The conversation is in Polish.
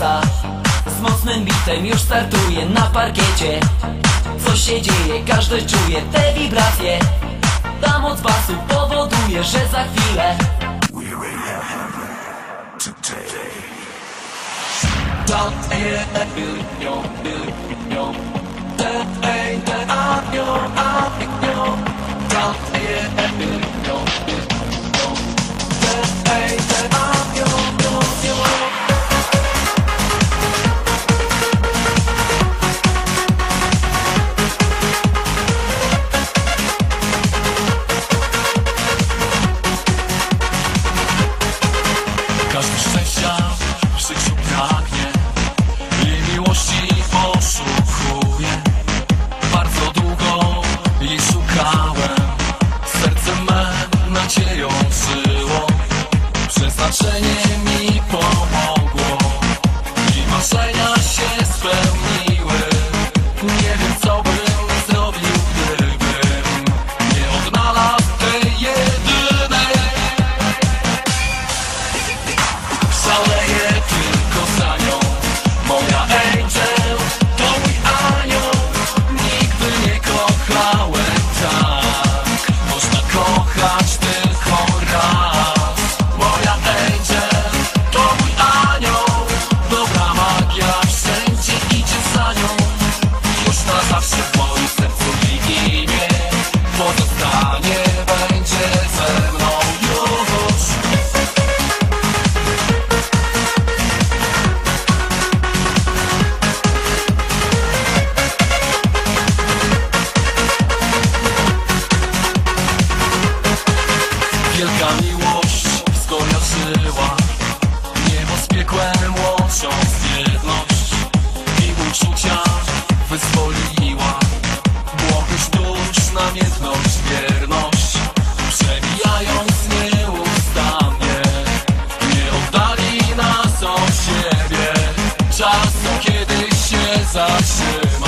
Z mocnym bitem już startuje na parkiecie Co się dzieje, każdy czuje te wibracje Ta moc basu powoduje, że za chwilę Don't отношениями. pamiętność, wierność Przemijają nieustannie. Nie oddali nas od siebie. Czas, kiedy się zaczyna